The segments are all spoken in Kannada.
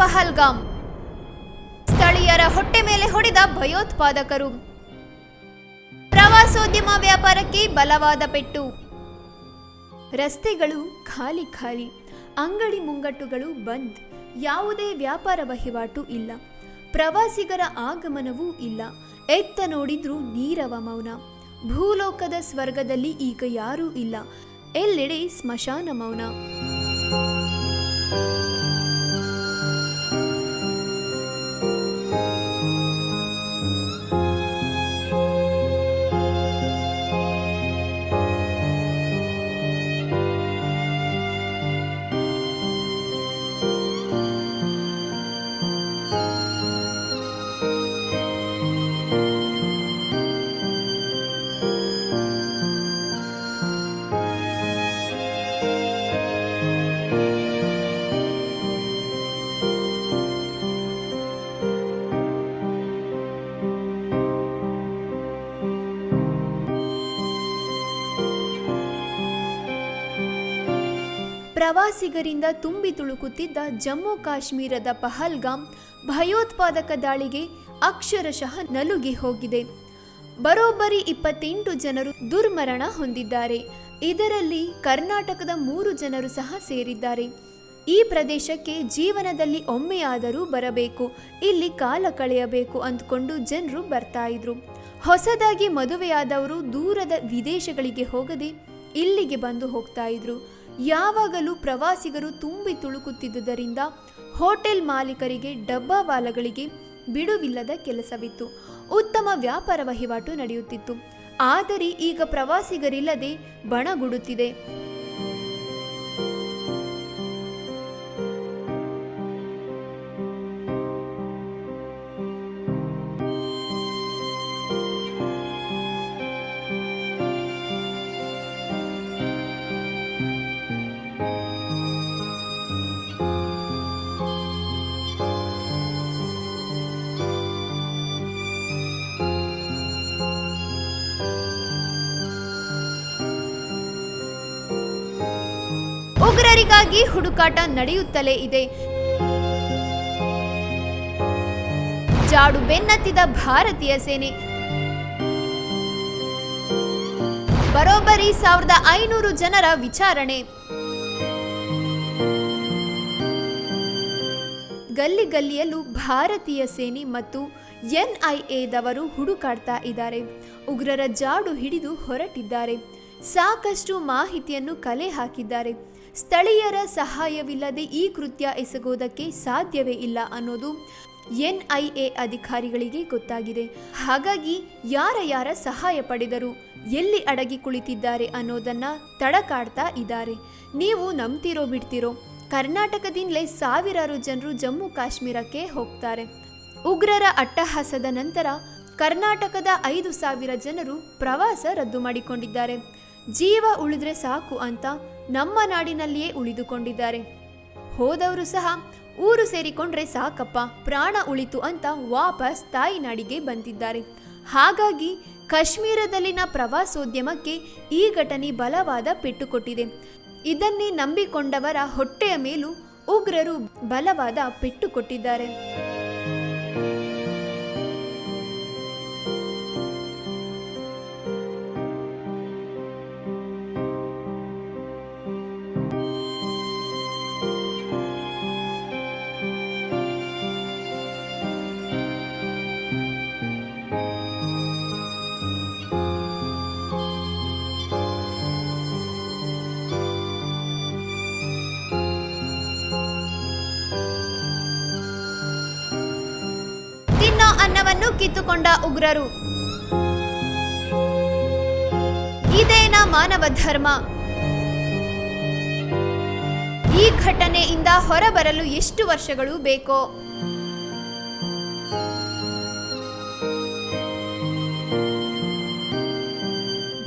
ಪಹಲ್ಗಾಮ್. ಸ್ಥಳೀಯರ ಹೊಟ್ಟೆ ಮೇಲೆ ಹೊಡೆದ ಭಯೋತ್ಪಾದಕರು. ಪ್ರವಾಸೋದ್ಯಮ ವ್ಯಾಪಾರಕ್ಕೆ ಬಲವಾದ ಪೆಟ್ಟು. ರಸ್ತೆಗಳು ಖಾಲಿ ಖಾಲಿ, ಅಂಗಡಿ ಮುಂಗಟ್ಟುಗಳು ಬಂದ್, ಯಾವುದೇ ವ್ಯಾಪಾರ ವಹಿವಾಟು ಇಲ್ಲ. ಪ್ರವಾಸಿಗರ ಆಗಮನವೂ ಇಲ್ಲ. ಎತ್ತ ನೋಡಿದ್ರೂ ನೀರವ ಮೌನ. ಭೂಲೋಕದ ಸ್ವರ್ಗದಲ್ಲಿ ಈಗ ಯಾರೂ ಇಲ್ಲ. ಎಲ್ಲೆಡೆ ಸ್ಮಶಾನ ಮೌನ. ಪ್ರವಾಸಿಗರಿಂದ ತುಂಬಿ ತುಳುಕುತ್ತಿದ್ದ ಜಮ್ಮು ಕಾಶ್ಮೀರದ ಪಹಲ್ಗಾಮ್ ಭಯೋತ್ಪಾದಕ ದಾಳಿಗೆ ಅಕ್ಷರಶಃ ನಲುಗಿ ಹೋಗಿದೆ. ಬರೋಬ್ಬರಿ ಇಪ್ಪತ್ತೆಂಟು ಜನರು ದುರ್ಮರಣ ಹೊಂದಿದ್ದಾರೆ. ಇದರಲ್ಲಿ ಕರ್ನಾಟಕದ ಮೂರು ಜನರು ಸಹ ಸೇರಿದ್ದಾರೆ. ಈ ಪ್ರದೇಶಕ್ಕೆ ಜೀವನದಲ್ಲಿ ಒಮ್ಮೆಯಾದರೂ ಬರಬೇಕು, ಇಲ್ಲಿ ಕಾಲ ಕಳೆಯಬೇಕು ಅಂದ್ಕೊಂಡು ಜನರು ಬರ್ತಾ ಇದ್ರು. ಹೊಸದಾಗಿ ಮದುವೆಯಾದವರು ದೂರದ ವಿದೇಶಗಳಿಗೆ ಹೋಗದೆ ಇಲ್ಲಿಗೆ ಬಂದು ಹೋಗ್ತಾ ಇದ್ರು. ಯಾವಾಗಲೂ ಪ್ರವಾಸಿಗರು ತುಂಬಿ ತುಳುಕುತ್ತಿದ್ದುದರಿಂದ ಹೋಟೆಲ್ ಮಾಲೀಕರಿಗೆ ಡಬ್ಬಾವಾಲಗಳಿಗೆ ಬಿಡುವಿಲ್ಲದ ಕೆಲಸವಿತ್ತು. ಉತ್ತಮ ವ್ಯಾಪಾರ ವಹಿವಾಟು ನಡೆಯುತ್ತಿತ್ತು. ಆದರೆ ಈಗ ಪ್ರವಾಸಿಗರಿಲ್ಲದೆ ಬಣಗುಡುತ್ತಿದೆ. ಉಗ್ರರಿಗಾಗಿ ಹುಡುಕಾಟ ನಡೆಯುತ್ತಲೇ ಇದೆ. ಜಾಡು ಬೆನ್ನತ್ತಿದ ಭಾರತೀಯ ಸೇನೆ. ಬರೋಬ್ಬರಿ ಸಾವಿರದ ಐನೂರು ಜನರ ವಿಚಾರಣೆ. ಗಲ್ಲಿ ಗಲ್ಲಿಯಲ್ಲೂ ಭಾರತೀಯ ಸೇನೆ ಮತ್ತು ಎನ್ಐಎದವರು ಹುಡುಕಾಡ್ತಾ ಇದ್ದಾರೆ. ಉಗ್ರರ ಜಾಡು ಹಿಡಿದು ಹೊರಟಿದ್ದಾರೆ. ಸಾಕಷ್ಟು ಮಾಹಿತಿಯನ್ನು ಕಲೆ ಹಾಕಿದ್ದಾರೆ. ಸ್ಥಳೀಯರ ಸಹಾಯವಿಲ್ಲದೆ ಈ ಕೃತ್ಯ ಎಸಗೋದಕ್ಕೆ ಸಾಧ್ಯವೇ ಇಲ್ಲ ಅನ್ನೋದು ಎನ್ಐಎ ಅಧಿಕಾರಿಗಳಿಗೆ ಗೊತ್ತಾಗಿದೆ. ಹಾಗಾಗಿ ಯಾರ ಯಾರ ಸಹಾಯ ಪಡೆದರು ಎಲ್ಲಿ ಅಡಗಿ ಕುಳಿತಿದ್ದಾರೆ ಅನ್ನೋದನ್ನ ತಡಕಾಡ್ತಾ ಇದ್ದಾರೆ. ನೀವು ನಂಬ್ತಿರೋ ಬಿಡ್ತಿರೋ, ಕರ್ನಾಟಕದಿಂದಲೇ ಸಾವಿರಾರು ಜನರು ಜಮ್ಮು ಕಾಶ್ಮೀರಕ್ಕೆ ಹೋಗ್ತಾರೆ. ಉಗ್ರರ ಅಟ್ಟಹಾಸದ ನಂತರ ಕರ್ನಾಟಕದ ಐದು ಸಾವಿರ ಜನರು ಪ್ರವಾಸ ರದ್ದು ಮಾಡಿಕೊಂಡಿದ್ದಾರೆ. ಜೀವ ಉಳಿದ್ರೆ ಸಾಕು ಅಂತ ನಮ್ಮ ನಾಡಿನಲ್ಲಿಯೇ ಉಳಿದುಕೊಂಡಿದ್ದಾರೆ. ಹೋದವರು ಸಹ ಊರು ಸೇರಿಕೊಂಡ್ರೆ ಸಾಕಪ್ಪ, ಪ್ರಾಣ ಉಳಿತು ಅಂತ ವಾಪಸ್ ತಾಯಿ ನಾಡಿಗೆ ಬಂದಿದ್ದಾರೆ. ಹಾಗಾಗಿ ಕಾಶ್ಮೀರದಲ್ಲಿನ ಪ್ರವಾಸೋದ್ಯಮಕ್ಕೆ ಈ ಘಟನೆ ಬಲವಾದ ಪೆಟ್ಟು ಕೊಟ್ಟಿದೆ. ಇದನ್ನೇ ನಂಬಿಕೊಂಡವರ ಹೊಟ್ಟೆಯ ಮೇಲೂ ಉಗ್ರರು ಬಲವಾದ ಪೆಟ್ಟು ಕೊಟ್ಟಿದ್ದಾರೆ. ಕಿತ್ತುಕೊಂಡ ಉಗ್ರರು. ಇದೇನ ಮಾನವ ಧರ್ಮ? ಈ ಘಟನೆಯಿಂದ ಹೊರಬರಲು ಎಷ್ಟು ವರ್ಷಗಳು ಬೇಕೋ?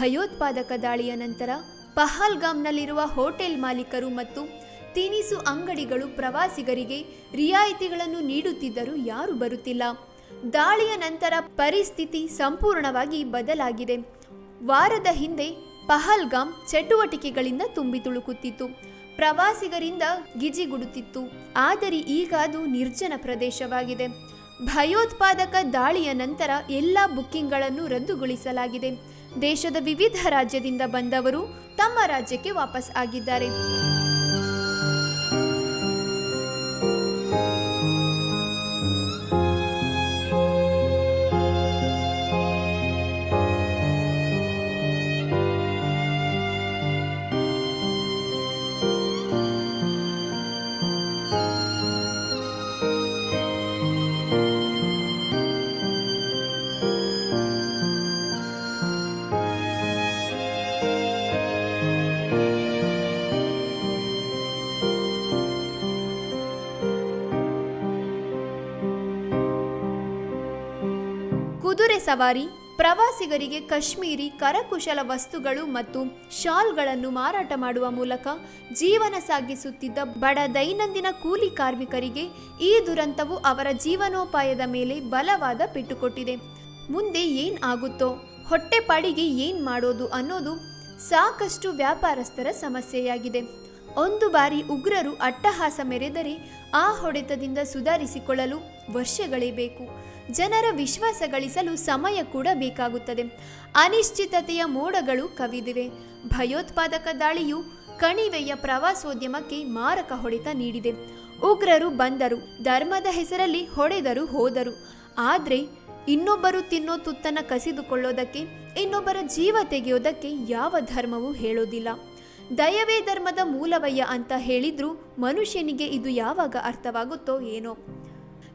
ಭಯೋತ್ಪಾದಕ ದಾಳಿಯ ನಂತರ ಪಹಲ್ಗಾಮ್ನಲ್ಲಿರುವ ಹೋಟೆಲ್ ಮಾಲೀಕರು ಮತ್ತು ತಿನಿಸು ಅಂಗಡಿಗಳು ಪ್ರವಾಸಿಗರಿಗೆ ರಿಯಾಯಿತಿಗಳನ್ನು ನೀಡುತ್ತಿದ್ದರೂ ಯಾರು ಬರುತ್ತಿಲ್ಲ. ದಾಳಿಯ ನಂತರ ಪರಿಸ್ಥಿತಿ ಸಂಪೂರ್ಣವಾಗಿ ಬದಲಾಗಿದೆ. ವಾರದ ಹಿಂದೆ ಪಹಲ್ಗಾಮ್ ಚಟುವಟಿಕೆಗಳಿಂದ ತುಂಬಿ ತುಳುಕುತ್ತಿತ್ತು. ಪ್ರವಾಸಿಗರಿಂದ ಗಿಜಿಗುಡುತ್ತಿತ್ತು. ಆದರೆ ಈಗ ಅದು ನಿರ್ಜನ ಪ್ರದೇಶವಾಗಿದೆ. ಭಯೋತ್ಪಾದಕ ದಾಳಿಯ ನಂತರ ಎಲ್ಲ ಬುಕ್ಕಿಂಗ್ಗಳನ್ನು ರದ್ದುಗೊಳಿಸಲಾಗಿದೆ. ದೇಶದ ವಿವಿಧ ರಾಜ್ಯದಿಂದ ಬಂದವರು ತಮ್ಮ ರಾಜ್ಯಕ್ಕೆ ವಾಪಸ್ ಆಗಿದ್ದಾರೆ. ಕುದುರೆ ಸವಾರಿ, ಪ್ರವಾಸಿಗರಿಗೆ ಕಾಶ್ಮೀರಿ ಕರಕುಶಲ ವಸ್ತುಗಳು ಮತ್ತು ಶಾಲ್ಗಳನ್ನು ಮಾರಾಟ ಮಾಡುವ ಮೂಲಕ ಜೀವನ ಸಾಗಿಸುತ್ತಿದ್ದ ಬಡ ದೈನಂದಿನ ಕೂಲಿ ಕಾರ್ಮಿಕರಿಗೆ ಈ ದುರಂತವು ಅವರ ಜೀವನೋಪಾಯದ ಮೇಲೆ ಬಲವಾದ ಪೆಟ್ಟು ಕೊಟ್ಟಿದೆ ಮುಂದೆ ಏನ್ ಆಗುತ್ತೋ, ಹೊಟ್ಟೆಪಾಡಿಗೆ ಏನ್ ಮಾಡೋದು ಅನ್ನೋದು ಸಾಕಷ್ಟು ವ್ಯಾಪಾರಸ್ಥರ ಸಮಸ್ಯೆಯಾಗಿದೆ. ಒಂದು ಬಾರಿ ಉಗ್ರರು ಅಟ್ಟಹಾಸ ಮೆರೆದರೆ ಆ ಹೊಡೆತದಿಂದ ಸುಧಾರಿಸಿಕೊಳ್ಳಲು ವರ್ಷಗಳೇ ಬೇಕು. ಜನರ ವಿಶ್ವಾಸ ಗಳಿಸಲು ಸಮಯ ಕೂಡ ಬೇಕಾಗುತ್ತದೆ. ಅನಿಶ್ಚಿತತೆಯ ಮೋಡಗಳು ಕವಿದಿವೆ. ಭಯೋತ್ಪಾದಕ ದಾಳಿಯು ಕಣಿವೆಯ ಪ್ರವಾಸೋದ್ಯಮಕ್ಕೆ ಮಾರಕ ಹೊಡೆತ ನೀಡಿದೆ. ಉಗ್ರರು ಬಂದರು, ಧರ್ಮದ ಹೆಸರಲ್ಲಿ ಹೊಡೆದರು ಹೋದರು. ಆದರೆ ಇನ್ನೊಬ್ಬರು ತಿನ್ನೋ ತುತ್ತನ್ನು ಕಸಿದುಕೊಳ್ಳೋದಕ್ಕೆ, ಇನ್ನೊಬ್ಬರ ಜೀವ ತೆಗೆಯೋದಕ್ಕೆ ಯಾವ ಧರ್ಮವೂ ಹೇಳೋದಿಲ್ಲ. ದಯವೇ ಧರ್ಮದ ಮೂಲವಯ್ಯ ಅಂತ ಹೇಳಿದ್ರೂ ಮನುಷ್ಯನಿಗೆ ಇದು ಯಾವಾಗ ಅರ್ಥವಾಗುತ್ತೋ ಏನೋ.